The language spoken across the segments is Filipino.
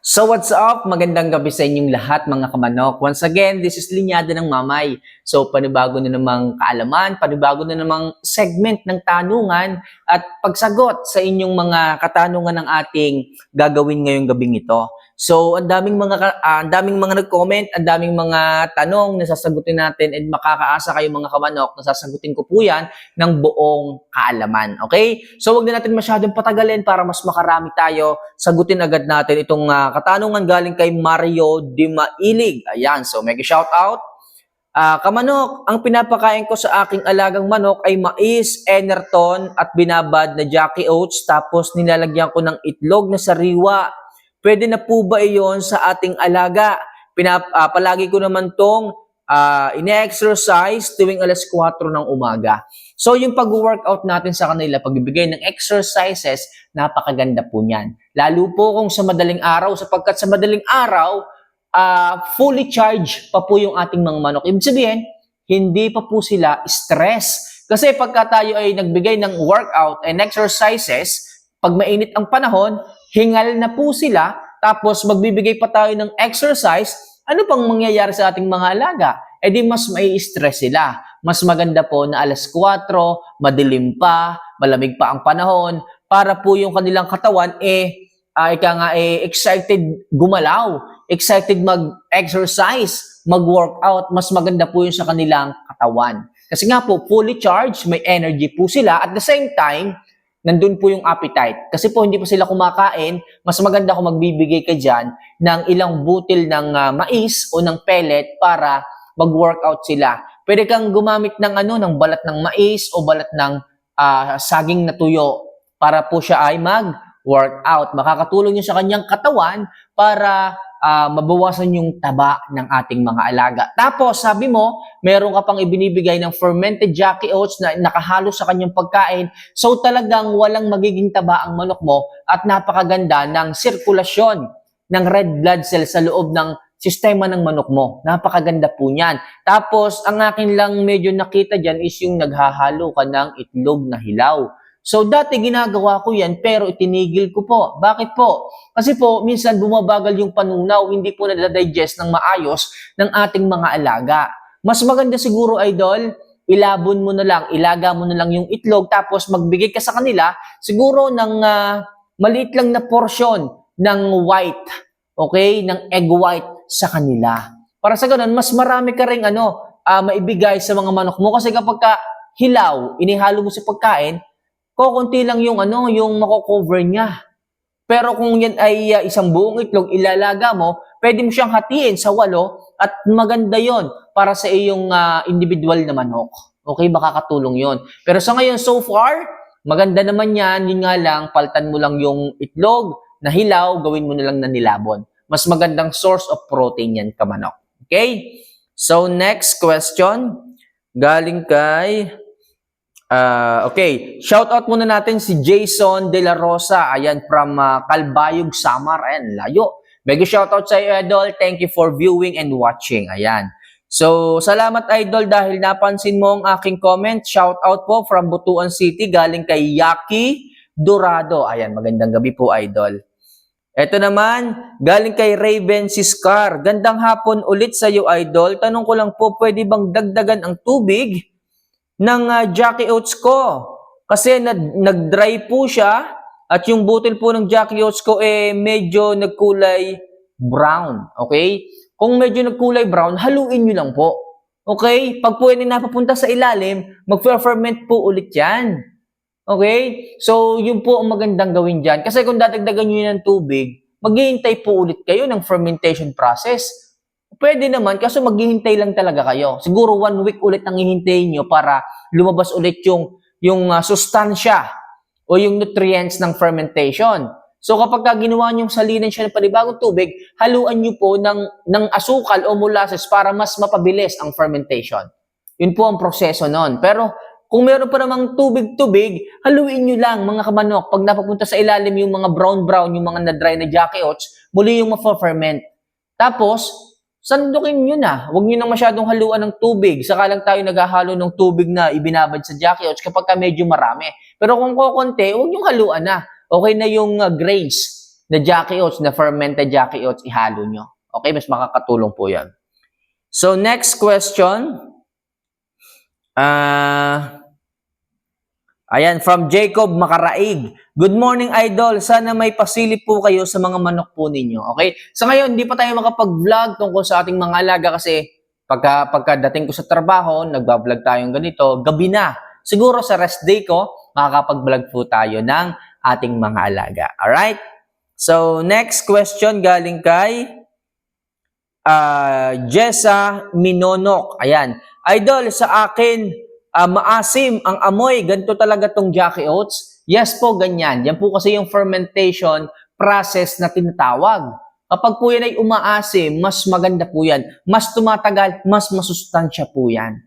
So what's up? Magandang gabi sa inyong lahat mga kamanok. Once again, this is Linyada ng Mamay. So panibago na namang kaalaman, panibago na namang segment ng tanungan at pagsagot sa inyong mga katanungan ng ating gagawin ngayong gabing ito. So ang daming mga ah, ang daming mga nag-comment, ang daming mga tanong na sasagutin natin and makakaasa kayo mga kamanok na sasagutin ko po yan ng buong kaalaman. Okay? So wag na natin masyadong patagalin para mas makarami tayo sagutin agad natin itong ah, katanungan galing kay Mario Di Mailig. Ayan, so make a shout out. Ah, kamanok, ang pinapakain ko sa aking alagang manok ay mais, enerton at binabad na Jackie Oats tapos nilalagyan ko ng itlog na sariwa. Pwede na po ba iyon sa ating alaga? Pinap, ah, palagi ko naman tong ah, ine-exercise tuwing alas 4 ng umaga. So yung pag-workout natin sa kanila, pagbibigay ng exercises, napakaganda po niyan. Lalo po kung sa madaling araw, sapagkat sa madaling araw, ah, fully charged pa po yung ating mga manok. Ibig sabihin, hindi pa po sila stress. Kasi pagka tayo ay nagbigay ng workout and exercises, pag mainit ang panahon, hingal na po sila, tapos magbibigay pa tayo ng exercise, ano pang mangyayari sa ating mga alaga? E di mas may stress sila. Mas maganda po na alas 4, madilim pa, malamig pa ang panahon, para po yung kanilang katawan eh, ah, ika nga eh, excited gumalaw, excited mag-exercise, mag-workout, mas maganda po yun sa kanilang katawan. Kasi nga po, fully charged, may energy po sila. At the same time, nandun po yung appetite. Kasi po hindi pa sila kumakain, mas maganda kung magbibigay ka dyan ng ilang butil ng ah, mais o ng pellet para mag-workout sila. Pwede kang gumamit ng ano, ng balat ng mais o balat ng ah, saging na tuyo para po siya ay mag-workout. Makakatulong yun sa kanyang katawan para ah, mabawasan yung taba ng ating mga alaga. Tapos, sabi mo, meron ka pang ibinibigay ng fermented Jackie Oats na nakahalo sa kanyang pagkain. So, talagang walang magiging taba ang manok mo at napakaganda ng sirkulasyon ng red blood cell sa loob ng sistema ng manok mo. Napakaganda po niyan. Tapos, ang akin lang medyo nakita dyan is yung naghahalo ka ng itlog na hilaw. So, dati ginagawa ko yan, pero itinigil ko po. Bakit po? Kasi po, minsan bumabagal yung panunaw, hindi po nadadigest ng maayos ng ating mga alaga. Mas maganda siguro, idol, ilabon mo na lang, ilaga mo na lang yung itlog, tapos magbigay ka sa kanila, siguro ng ah, maliit lang na portion ng white, okay, ng egg white sa kanila. Para sa ganun, mas marami ka ring ano, ah, maibigay sa mga manok mo kasi kapag ka hilaw, inihalo mo sa pagkain, kokonti lang yung ano, yung mako-cover niya. Pero kung yan ay ah, isang buong itlog, ilalaga mo, pwede mo siyang hatiin sa walo at maganda yon para sa iyong ah, individual na manok. Okay, makakatulong yon. Pero sa ngayon, so far, maganda naman yan. Yun nga lang, paltan mo lang yung itlog na hilaw, gawin mo na lang na nilabon. Mas magandang source of protein yan, kamanok. Okay? So, next question. Galing kay... Ah, okay, shout out muna natin si Jason De La Rosa, ayan from ah, Calbayog, Samar, ayan, layo. Mega shout out sa iyo, Idol. Thank you for viewing and watching. Ayan. So, salamat Idol dahil napansin mo ang aking comment. Shout out po from Butuan City galing kay Yaki Dorado. Ayan, magandang gabi po Idol. Ito naman, galing kay Raven Siskar. Gandang hapon ulit sa iyo, Idol. Tanong ko lang po, pwede bang dagdagan ang tubig ng ah, Jackie Oats ko? Kasi nag- nag-dry po siya at yung butil po ng Jackie Oats ko eh medyo nagkulay brown. Okay? Kung medyo nagkulay brown, haluin nyo lang po. Okay? Pag po yan napapunta sa ilalim, mag-ferment po ulit yan. Okay? So, yun po ang magandang gawin dyan. Kasi kung dadagdagan nyo ng tubig, maghihintay po ulit kayo ng fermentation process. Pwede naman, kaso maghihintay lang talaga kayo. Siguro one week ulit ang hihintayin nyo para lumabas ulit yung, yung ah, sustansya o yung nutrients ng fermentation. So kapag ka ginawa nyo salinan siya ng panibagong tubig, haluan nyo po ng, ng asukal o molasses para mas mapabilis ang fermentation. Yun po ang proseso nun. Pero kung meron pa namang tubig-tubig, haluin nyo lang mga kamanok. Pag napapunta sa ilalim yung mga brown-brown, yung mga na-dry na jackie oats, muli yung ma-ferment. Tapos, sandukin nyo na. Huwag nyo nang masyadong haluan ng tubig. Saka lang tayo naghahalo ng tubig na ibinabad sa jackie oats kapag ka medyo marami. Pero kung kukunti, huwag nyo haluan na. Okay na yung uh, grains na Jackie Oats, na fermented Jackie Oats, ihalo nyo. Okay, mas makakatulong po yan. So, next question. Ah... Ayan, from Jacob Makaraig. Good morning, Idol. Sana may pasilip po kayo sa mga manok po ninyo. Okay? Sa ngayon, hindi pa tayo makapag-vlog tungkol sa ating mga alaga kasi pagka, pagkadating ko sa trabaho, nagbablog tayong ganito, gabi na. Siguro sa rest day ko, makakapag-vlog po tayo ng ating mga alaga. Alright? So, next question galing kay ah Jessa Minonok. Ayan. Idol, sa akin, ah, maasim ang amoy. Ganito talaga tong Jackie Oats. Yes po, ganyan. Yan po kasi yung fermentation process na tinatawag. Kapag po yan ay umaasim, mas maganda po yan. Mas tumatagal, mas masustansya po yan.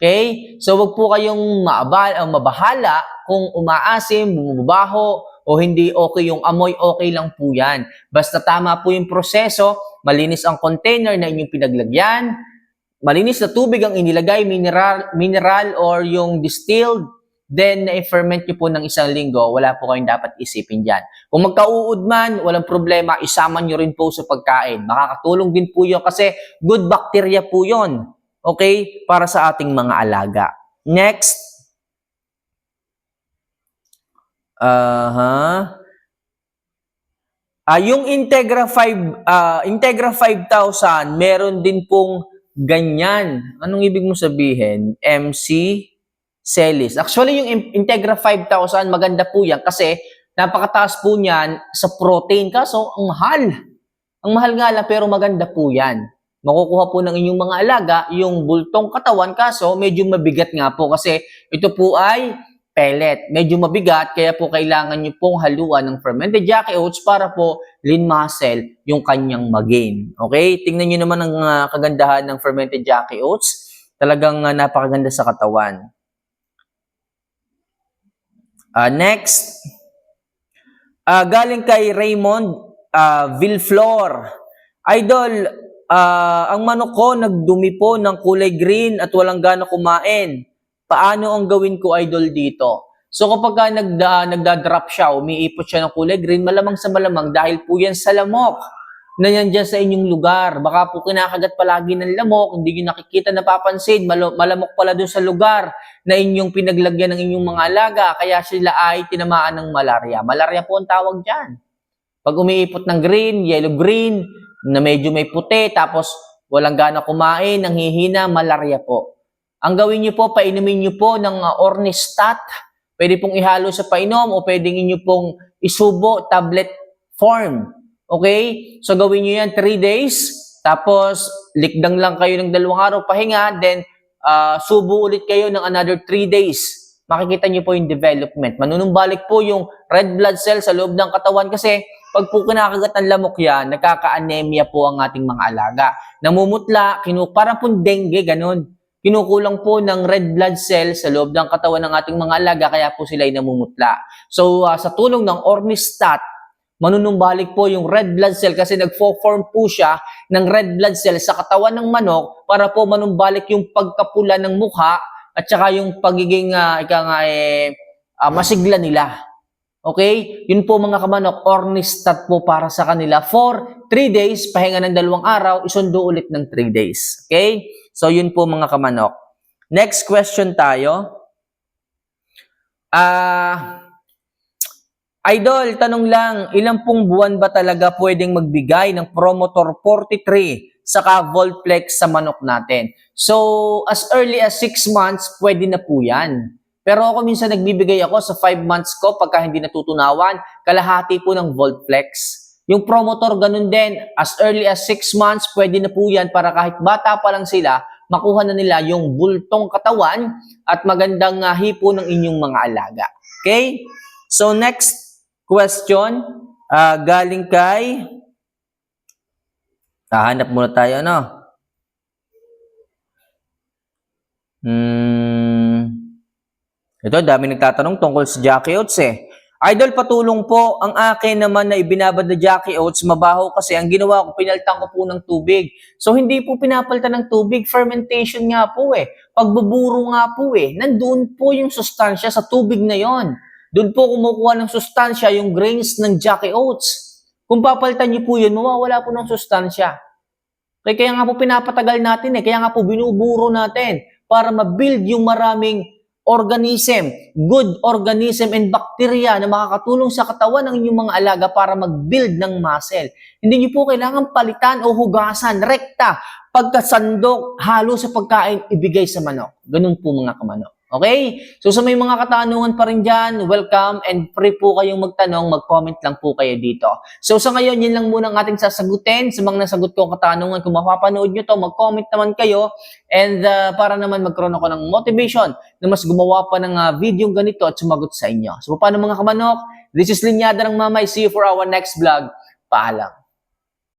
Okay? So, wag po kayong maabal, uh, mabahala kung umaasim, bumubaho, o hindi okay yung amoy, okay lang po yan. Basta tama po yung proseso, malinis ang container na inyong pinaglagyan, malinis na tubig ang inilagay, mineral, mineral or yung distilled, then na-ferment nyo po ng isang linggo, wala po kayong dapat isipin dyan. Kung magkauud man, walang problema, isama nyo rin po sa pagkain. Makakatulong din po yun kasi good bacteria po yun. Okay? Para sa ating mga alaga. Next. Aha. Ah, yung Integra 5, ah, Integra 5000, meron din pong ganyan. Anong ibig mo sabihin? MC Celis. Actually, yung In- Integra 5000, maganda po yan kasi napakataas po niyan sa protein. Kaso, ang mahal. Ang mahal nga lang, pero maganda po yan. Makukuha po ng inyong mga alaga yung bultong katawan, kaso medyo mabigat nga po kasi ito po ay pellet. Medyo mabigat, kaya po kailangan nyo pong haluan ng fermented Jackie Oats para po lean muscle yung kanyang magain. Okay? Tingnan nyo naman ang ah, kagandahan ng fermented Jackie Oats. Talagang ah, napakaganda sa katawan. Ah, next, ah, galing kay Raymond ah, Villeflor. Idol, ah, ang manok ko nagdumi po ng kulay green at walang gana kumain. Paano ang gawin ko, idol, dito? So kapag ka nagda, nagda-drop siya, umiipot siya ng kulay green, malamang sa malamang dahil po yan sa lamok na yan dyan sa inyong lugar. Baka po kinakagat palagi ng lamok, hindi nyo nakikita, napapansin, malo- malamok pala doon sa lugar na inyong pinaglagyan ng inyong mga alaga, kaya sila ay tinamaan ng malaria. Malaria po ang tawag dyan. Pag umiipot ng green, yellow-green, na medyo may puti, tapos walang gana kumain, nanghihina, malaria po. Ang gawin niyo po, painumin niyo po ng uh, Ornistat. Pwede pong ihalo sa painom o pwedeng inyo pong isubo tablet form. Okay? So gawin niyo yan 3 days. Tapos likdang lang kayo ng dalawang araw pahinga. Then uh, subo ulit kayo ng another 3 days. Makikita niyo po yung development. Manunumbalik po yung red blood cell sa loob ng katawan kasi pag po kinakagat ng lamok yan, nagkaka-anemia po ang ating mga alaga. Namumutla, kinu parang po dengue, ganun kinukulang po ng red blood cell sa loob ng katawan ng ating mga alaga kaya po sila ay namumutla. So uh, sa tulong ng Ornistat, manunumbalik po yung red blood cell kasi nagfo-form po siya ng red blood cell sa katawan ng manok para po manumbalik yung pagkapula ng mukha at saka yung pagiging uh, ika nga eh, ah, masigla nila. Okay? Yun po mga kamanok, Ornistat po para sa kanila for 3 days, pahinga ng dalawang araw, isundo ulit ng 3 days. Okay? So, yun po mga kamanok. Next question tayo. Ah, Idol, tanong lang, ilang pong buwan ba talaga pwedeng magbigay ng Promotor 43 saka Volplex sa manok natin? So, as early as 6 months, pwede na po yan. Pero ako minsan nagbibigay ako sa 5 months ko pagka hindi natutunawan, kalahati po ng Voltflex. Yung promotor ganun din, as early as 6 months, pwede na po yan para kahit bata pa lang sila, makuha na nila yung bultong katawan at magandang uh, hipo ng inyong mga alaga. Okay? So next question, uh, galing kay... Hahanap muna tayo, no? Hmm... Ito, dami nagtatanong tungkol sa Jackie Oats eh. Idol, patulong po. Ang akin naman na ibinabad na Jackie Oats, mabaho kasi ang ginawa ko, pinaltan ko po ng tubig. So, hindi po pinapalitan ng tubig. Fermentation nga po eh. Pagbuburo nga po eh. Nandun po yung sustansya sa tubig na yon. Doon po kumukuha ng sustansya yung grains ng Jackie Oats. Kung papalitan niyo po yun, mawawala po ng sustansya. Kaya, kaya nga po pinapatagal natin eh. Kaya nga po binuburo natin para ma-build yung maraming organism, good organism and bacteria na makakatulong sa katawan ng inyong mga alaga para mag-build ng muscle. Hindi niyo po kailangan palitan o hugasan, rekta, pagkasandok, halo sa pagkain, ibigay sa manok. Ganun po mga kamanok. Okay? So sa may mga katanungan pa rin dyan, welcome and free po kayong magtanong, mag-comment lang po kayo dito. So sa ngayon, yun lang muna ang ating sasagutin. Sa mga nasagot ko katanungan, kung mapapanood nyo to, mag-comment naman kayo. And uh, para naman magkaroon ako ng motivation na mas gumawa pa ng uh, video ganito at sumagot sa inyo. So paano mga kamanok? This is Linyada ng Mamay. See you for our next vlog. Paalam.